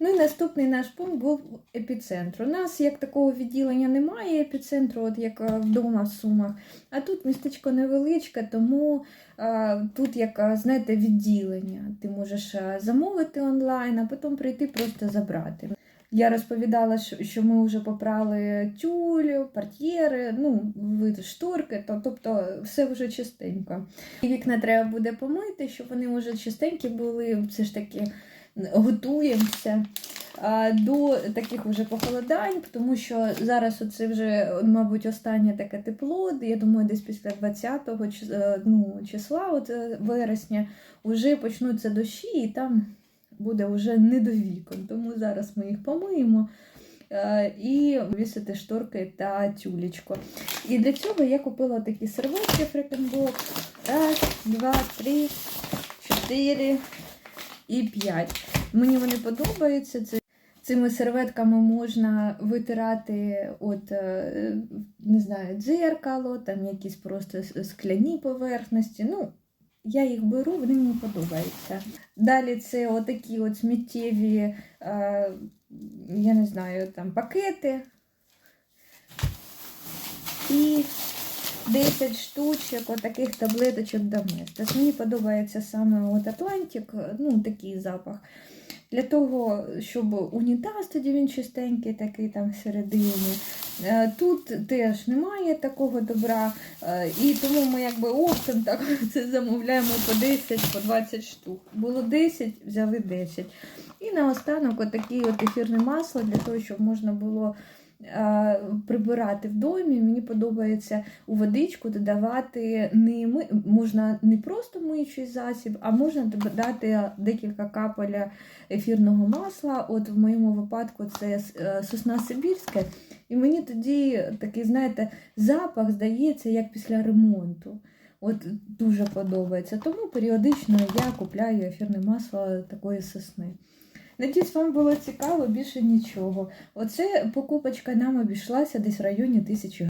Ну і наступний наш пункт був епіцентр. У нас як такого відділення немає епіцентру, от як е, вдома в Сумах. А тут містечко невеличке, тому а, тут як, знаєте, відділення. Ти можеш замовити онлайн, а потім прийти просто забрати. Я розповідала, що ми вже попрали тюль, портьєри, ну, шторки, то, тобто все вже чистенько. І вікна треба буде помити, щоб вони вже чистенькі були. Все ж таки готуємося до таких вже похолодань, тому що зараз оце вже, мабуть, останнє таке тепло. Я думаю, десь після 20-го е, ну, числа, от, е, вересня, вже почнуться дощі, і там буде вже не до вікон. Тому зараз ми їх помиємо. е, І вісити шторки та тюлечко. І для цього я купила такі серветки фрекенбок. Раз, два, три, чотири і п'ять. Мені вони подобаються. Це Цими серветками можна витирати от, е, не знаю, дзеркало, там якісь просто скляні поверхності. Ну, я їх беру, вони мені подобаються. Далі це отакі от сміттєві, е, я не знаю, там пакети. І 10 штучок отаких таблеточок Доместос. Мені подобається саме от Атлантик, ну такий запах. Для того, щоб унітаз тоді він чистенький, такий там всередині. Е, Тут теж немає такого добра, е, і тому ми якби оптом так це замовляємо по 10, по 20 штук. Було 10, взяли 10. І наостанок отакі от ефірне масло для того, щоб можна було прибирати в домі. Мені подобається у водичку додавати не ми, можна не просто миючий засіб, а можна додати декілька капель ефірного масла. От в моєму випадку це е, сосна Сибірська. І мені тоді такий, знаєте, запах здається, як після ремонту. От дуже подобається. Тому періодично я купляю ефірне масло такої сосни. Надіюсь, вам було цікаво, більше нічого. Оце покупочка нам обійшлася десь в районі тисячі